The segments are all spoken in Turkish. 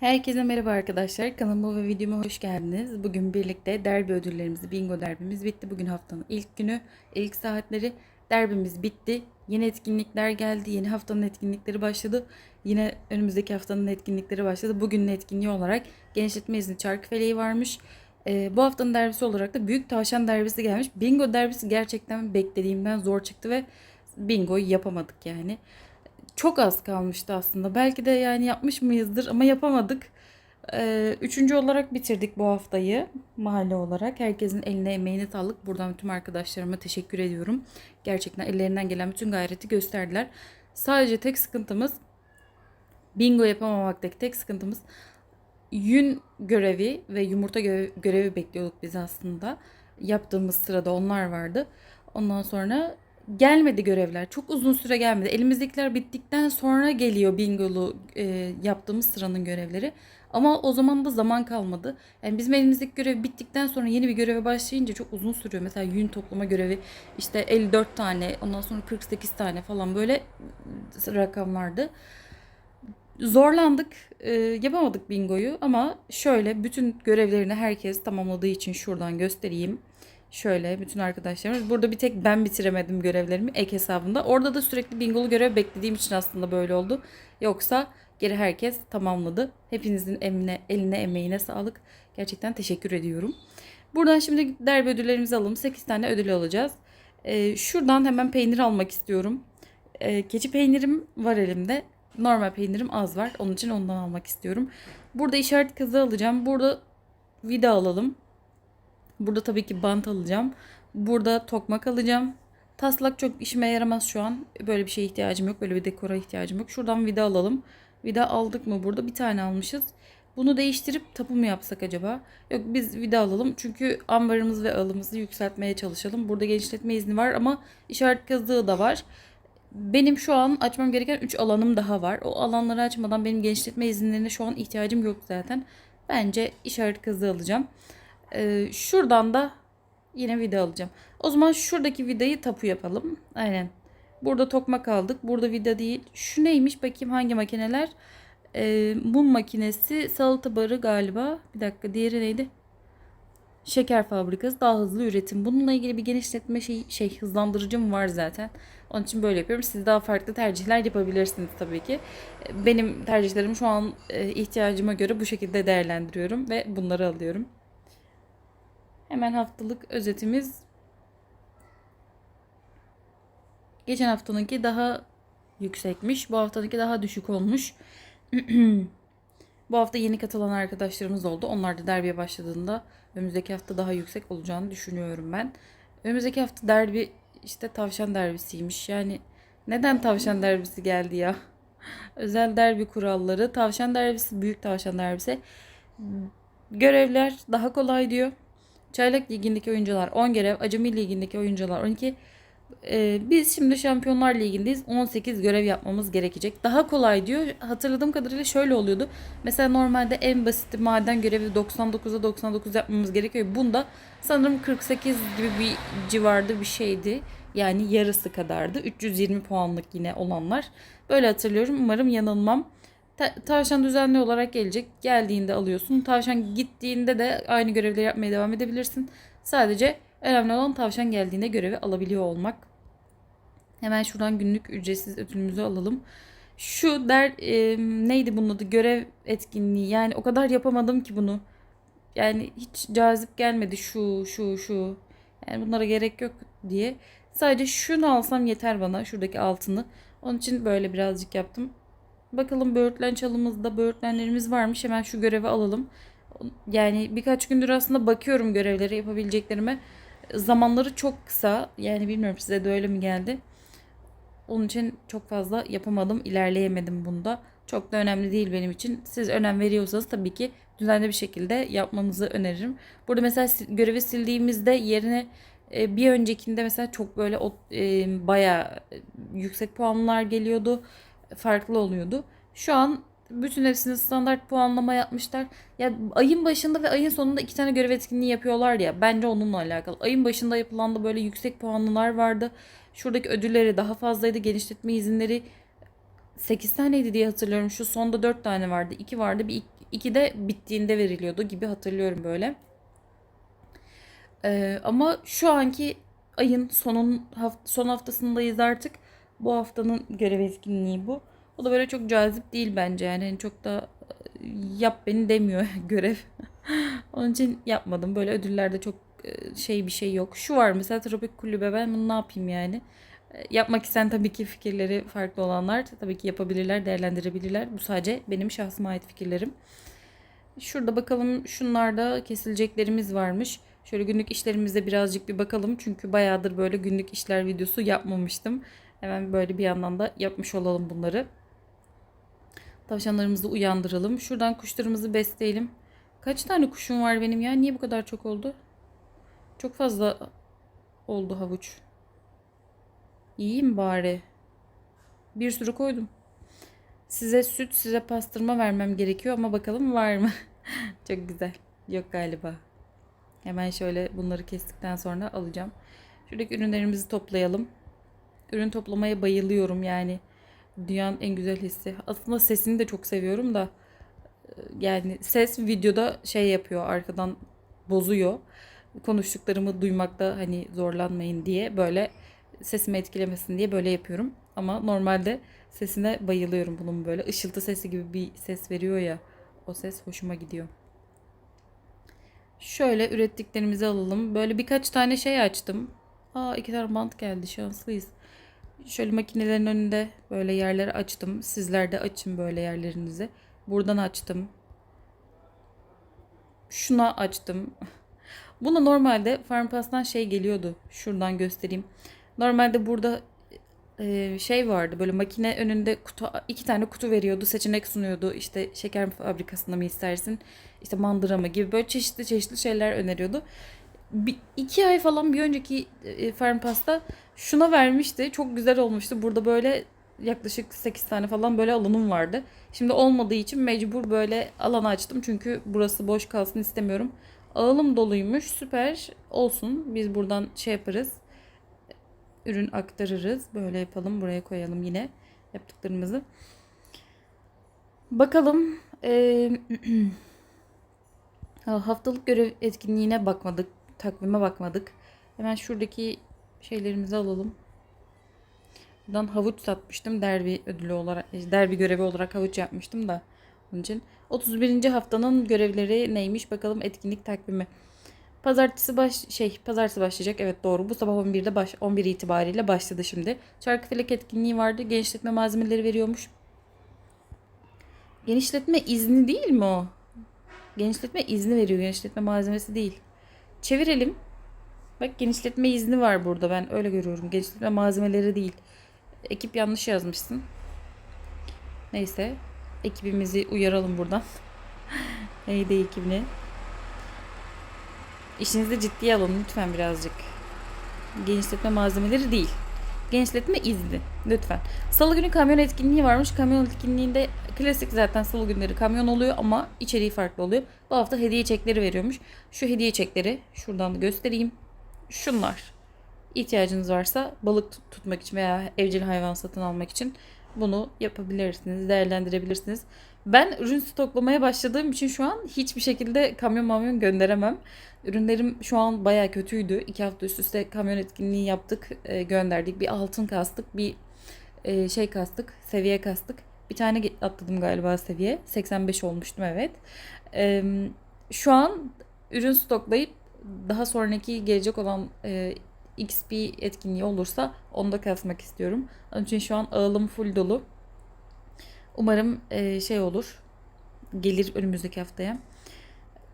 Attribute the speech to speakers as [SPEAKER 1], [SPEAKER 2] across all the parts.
[SPEAKER 1] Herkese merhaba arkadaşlar. Kanalıma ve videoma hoş geldiniz. Bugün birlikte derbi ödüllerimizi, bingo derbimiz bitti. Bugün haftanın ilk günü, ilk saatleri. Derbimiz bitti. Yeni etkinlikler geldi. Yeni haftanın etkinlikleri başladı. Yine önümüzdeki haftanın etkinlikleri başladı. Bugünün etkinliği olarak genişletme izni Çarkıfeleği varmış. Ee, bu haftanın derbisi olarak da Büyük Tavşan derbisi gelmiş. Bingo derbisi gerçekten beklediğimden zor çıktı ve bingoyu yapamadık yani çok az kalmıştı aslında. Belki de yani yapmış mıyızdır ama yapamadık. Ee, üçüncü olarak bitirdik bu haftayı mahalle olarak. Herkesin eline emeğine sağlık. Buradan tüm arkadaşlarıma teşekkür ediyorum. Gerçekten ellerinden gelen bütün gayreti gösterdiler. Sadece tek sıkıntımız bingo yapamamaktaki tek sıkıntımız yün görevi ve yumurta gö- görevi bekliyorduk biz aslında. Yaptığımız sırada onlar vardı. Ondan sonra gelmedi görevler. Çok uzun süre gelmedi. Elimizdekiler bittikten sonra geliyor bingolu e, yaptığımız sıranın görevleri. Ama o zaman da zaman kalmadı. Yani bizim elimizdeki görev bittikten sonra yeni bir göreve başlayınca çok uzun sürüyor. Mesela yün toplama görevi işte 54 tane ondan sonra 48 tane falan böyle rakamlardı. Zorlandık, e, yapamadık bingoyu ama şöyle bütün görevlerini herkes tamamladığı için şuradan göstereyim. Şöyle bütün arkadaşlarımız. Burada bir tek ben bitiremedim görevlerimi ek hesabında. Orada da sürekli bingolu görev beklediğim için aslında böyle oldu. Yoksa geri herkes tamamladı. Hepinizin eline, eline emeğine sağlık. Gerçekten teşekkür ediyorum. Buradan şimdi derbi ödüllerimizi alalım. 8 tane ödül alacağız. Ee, şuradan hemen peynir almak istiyorum. Ee, keçi peynirim var elimde. Normal peynirim az var. Onun için ondan almak istiyorum. Burada işaret kazı alacağım. Burada vida alalım. Burada tabii ki bant alacağım. Burada tokmak alacağım. Taslak çok işime yaramaz şu an. Böyle bir şeye ihtiyacım yok. Böyle bir dekora ihtiyacım yok. Şuradan vida alalım. Vida aldık mı burada? Bir tane almışız. Bunu değiştirip tapu mu yapsak acaba? Yok biz vida alalım. Çünkü ambarımızı ve alımızı yükseltmeye çalışalım. Burada genişletme izni var ama işaret kazığı da var. Benim şu an açmam gereken 3 alanım daha var. O alanları açmadan benim genişletme izinlerine şu an ihtiyacım yok zaten. Bence işaret kazığı alacağım. Ee, şuradan da yine vida alacağım. O zaman şuradaki vidayı tapu yapalım. Aynen. Burada tokmak aldık. Burada vida değil. Şu neymiş bakayım hangi makineler? Ee, mum makinesi, salata barı galiba. Bir dakika diğeri neydi? Şeker fabrikası daha hızlı üretim. Bununla ilgili bir genişletme şey, şey hızlandırıcım var zaten. Onun için böyle yapıyorum. Siz daha farklı tercihler yapabilirsiniz tabii ki. Benim tercihlerim şu an e, ihtiyacıma göre bu şekilde değerlendiriyorum ve bunları alıyorum. Hemen haftalık özetimiz. Geçen haftanınki daha yüksekmiş. Bu haftanınki daha düşük olmuş. Bu hafta yeni katılan arkadaşlarımız oldu. Onlar da derbiye başladığında önümüzdeki hafta daha yüksek olacağını düşünüyorum ben. Önümüzdeki hafta derbi işte tavşan derbisiymiş. Yani neden tavşan derbisi geldi ya? Özel derbi kuralları. Tavşan derbisi, büyük tavşan derbisi. Görevler daha kolay diyor. Çaylak Ligi'ndeki oyuncular 10 görev, Acemi Ligi'ndeki oyuncular 12. Ee, biz şimdi Şampiyonlar Ligi'ndeyiz. 18 görev yapmamız gerekecek. Daha kolay diyor. Hatırladığım kadarıyla şöyle oluyordu. Mesela normalde en basit maden görevi 99'a 99 yapmamız gerekiyor. Bunda sanırım 48 gibi bir civarda bir şeydi. Yani yarısı kadardı. 320 puanlık yine olanlar. Böyle hatırlıyorum. Umarım yanılmam. Ta- tavşan düzenli olarak gelecek. Geldiğinde alıyorsun. Tavşan gittiğinde de aynı görevleri yapmaya devam edebilirsin. Sadece önemli olan tavşan geldiğinde görevi alabiliyor olmak. Hemen şuradan günlük ücretsiz ödülümüzü alalım. Şu der e, neydi bunun adı? Görev etkinliği. Yani o kadar yapamadım ki bunu. Yani hiç cazip gelmedi şu şu şu. Yani bunlara gerek yok diye. Sadece şunu alsam yeter bana. Şuradaki altını. Onun için böyle birazcık yaptım. Bakalım böğürtlen çalımızda böğürtlenlerimiz varmış. Hemen şu görevi alalım. Yani birkaç gündür aslında bakıyorum görevleri yapabileceklerime. Zamanları çok kısa. Yani bilmiyorum size de öyle mi geldi. Onun için çok fazla yapamadım, ilerleyemedim bunda. Çok da önemli değil benim için. Siz önem veriyorsanız tabii ki düzenli bir şekilde yapmanızı öneririm. Burada mesela görevi sildiğimizde yerine e, bir öncekinde mesela çok böyle e, bayağı yüksek puanlar geliyordu. Farklı oluyordu. Şu an bütün hepsini standart puanlama yapmışlar. Ya ayın başında ve ayın sonunda iki tane görev etkinliği yapıyorlar ya. Bence onunla alakalı. Ayın başında yapılan da böyle yüksek puanlılar vardı. Şuradaki ödülleri daha fazlaydı. Genişletme izinleri 8 taneydi diye hatırlıyorum. Şu sonda 4 tane vardı. 2 vardı. Bir 2'de bittiğinde veriliyordu gibi hatırlıyorum böyle. Ee, ama şu anki ayın sonun haft- son haftasındayız artık. Bu haftanın görev etkinliği bu. O da böyle çok cazip değil bence yani Hani çok da e, yap beni demiyor görev. Onun için yapmadım. Böyle ödüllerde çok e, şey bir şey yok. Şu var mesela Tropik Kulübe ben bunu ne yapayım yani? E, Yapmak isteyen tabii ki fikirleri farklı olanlar tabii ki yapabilirler, değerlendirebilirler. Bu sadece benim şahsıma ait fikirlerim. Şurada bakalım şunlarda kesileceklerimiz varmış. Şöyle günlük işlerimize birazcık bir bakalım. Çünkü bayağıdır böyle günlük işler videosu yapmamıştım. Hemen böyle bir yandan da yapmış olalım bunları. Tavşanlarımızı uyandıralım. Şuradan kuşlarımızı besleyelim. Kaç tane kuşum var benim ya? Niye bu kadar çok oldu? Çok fazla oldu havuç. İyiyim bari. Bir sürü koydum. Size süt, size pastırma vermem gerekiyor ama bakalım var mı? Çok güzel. Yok galiba. Hemen şöyle bunları kestikten sonra alacağım. Şuradaki ürünlerimizi toplayalım. Ürün toplamaya bayılıyorum yani. Dünyanın en güzel hissi. Aslında sesini de çok seviyorum da e, yani ses videoda şey yapıyor arkadan bozuyor. Konuştuklarımı duymakta hani zorlanmayın diye böyle sesimi etkilemesin diye böyle yapıyorum. Ama normalde sesine bayılıyorum bunun böyle ışıltı sesi gibi bir ses veriyor ya. O ses hoşuma gidiyor. Şöyle ürettiklerimizi alalım. Böyle birkaç tane şey açtım. Aa iki tane bant geldi şanslıyız. Şöyle makinelerin önünde böyle yerleri açtım. Sizler de açın böyle yerlerinizi. Buradan açtım. Şuna açtım. Buna normalde Farmpas'tan şey geliyordu. Şuradan göstereyim. Normalde burada e, şey vardı böyle makine önünde kutu iki tane kutu veriyordu seçenek sunuyordu işte şeker fabrikasında mı istersin işte mandıra mı gibi böyle çeşitli çeşitli şeyler öneriyordu. Bir, iki ay falan bir önceki e, Farmpas'ta şuna vermişti çok güzel olmuştu burada böyle yaklaşık 8 tane falan böyle alanım vardı. Şimdi olmadığı için mecbur böyle alan açtım çünkü burası boş kalsın istemiyorum. Ağılım doluymuş süper olsun biz buradan şey yaparız ürün aktarırız. Böyle yapalım. Buraya koyalım yine yaptıklarımızı. Bakalım. Ee, haftalık görev etkinliğine bakmadık. Takvime bakmadık. Hemen şuradaki şeylerimizi alalım. Buradan havuç satmıştım. Derbi ödülü olarak, derbi görevi olarak havuç yapmıştım da. Onun için 31. haftanın görevleri neymiş bakalım etkinlik takvimi. Pazartesi baş şey pazartesi başlayacak. Evet doğru. Bu sabah 11'de baş 11 itibariyle başladı şimdi. Çarkıfelek etkinliği vardı. Genişletme malzemeleri veriyormuş. Genişletme izni değil mi o? Genişletme izni veriyor. Genişletme malzemesi değil. Çevirelim. Bak genişletme izni var burada. Ben öyle görüyorum. Genişletme malzemeleri değil. Ekip yanlış yazmışsın. Neyse. Ekibimizi uyaralım buradan. Neydi ekibini? İşinizi ciddiye alın lütfen birazcık. Genişletme malzemeleri değil. Genişletme izni lütfen. Salı günü kamyon etkinliği varmış. Kamyon etkinliğinde klasik zaten salı günleri kamyon oluyor ama içeriği farklı oluyor. Bu hafta hediye çekleri veriyormuş. Şu hediye çekleri şuradan da göstereyim. Şunlar. İhtiyacınız varsa balık tut- tutmak için veya evcil hayvan satın almak için bunu yapabilirsiniz, değerlendirebilirsiniz. Ben ürün stoklamaya başladığım için şu an hiçbir şekilde kamyon mamyon gönderemem. Ürünlerim şu an baya kötüydü. İki hafta üst üste kamyon etkinliği yaptık, e, gönderdik. Bir altın kastık, bir e, şey kastık, seviye kastık. Bir tane atladım galiba seviye. 85 olmuştum evet. E, şu an ürün stoklayıp daha sonraki gelecek olan e, XP etkinliği olursa onu da kasmak istiyorum. Onun için şu an ağılım full dolu. Umarım e, şey olur. Gelir önümüzdeki haftaya.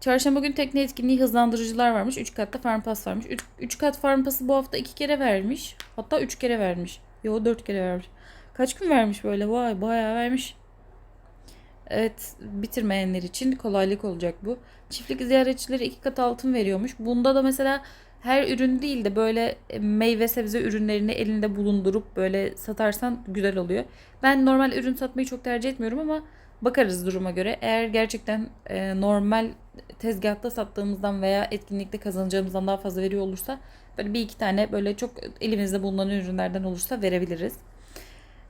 [SPEAKER 1] Çarşamba günü tekne etkinliği hızlandırıcılar varmış. 3 katta farm pass varmış. 3 kat farm pass'ı bu hafta 2 kere vermiş. Hatta 3 kere vermiş. Yo 4 kere vermiş. Kaç gün vermiş böyle? Vay bayağı vermiş. Evet bitirmeyenler için kolaylık olacak bu. Çiftlik ziyaretçileri 2 kat altın veriyormuş. Bunda da mesela her ürün değil de böyle meyve sebze ürünlerini elinde bulundurup böyle satarsan güzel oluyor. Ben normal ürün satmayı çok tercih etmiyorum ama bakarız duruma göre. Eğer gerçekten e, normal tezgahta sattığımızdan veya etkinlikte kazanacağımızdan daha fazla veriyor olursa böyle bir iki tane böyle çok elimizde bulunan ürünlerden olursa verebiliriz.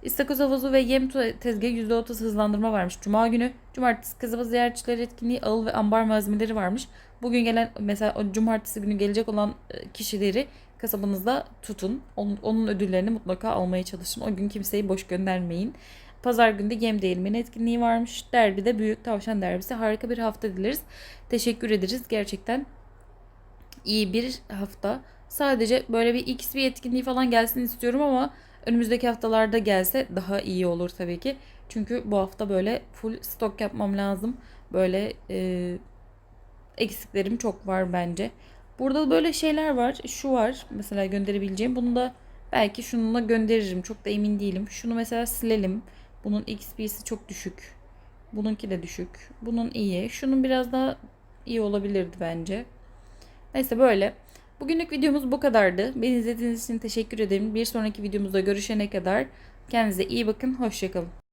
[SPEAKER 1] İstakoz havuzu ve yem tezgahı %30 hızlandırma varmış. Cuma günü. Cumartesi kasaba ziyaretçileri etkinliği ağıl ve ambar malzemeleri varmış. Bugün gelen mesela o cumartesi günü gelecek olan e, kişileri kasabanızda tutun. Onun, onun ödüllerini mutlaka almaya çalışın. O gün kimseyi boş göndermeyin. Pazar günü de yem değirmeni etkinliği varmış. Derbide Büyük Tavşan Derbisi. Harika bir hafta dileriz. Teşekkür ederiz. Gerçekten iyi bir hafta. Sadece böyle bir X bir etkinliği falan gelsin istiyorum ama önümüzdeki haftalarda gelse daha iyi olur tabii ki. Çünkü bu hafta böyle full stok yapmam lazım. Böyle e, eksiklerim çok var bence. Burada böyle şeyler var. Şu var mesela gönderebileceğim. Bunu da belki şununla gönderirim. Çok da emin değilim. Şunu mesela silelim. Bunun XP'si çok düşük. Bununki de düşük. Bunun iyi. Şunun biraz daha iyi olabilirdi bence. Neyse böyle. Bugünlük videomuz bu kadardı. Beni izlediğiniz için teşekkür ederim. Bir sonraki videomuzda görüşene kadar kendinize iyi bakın. Hoşçakalın.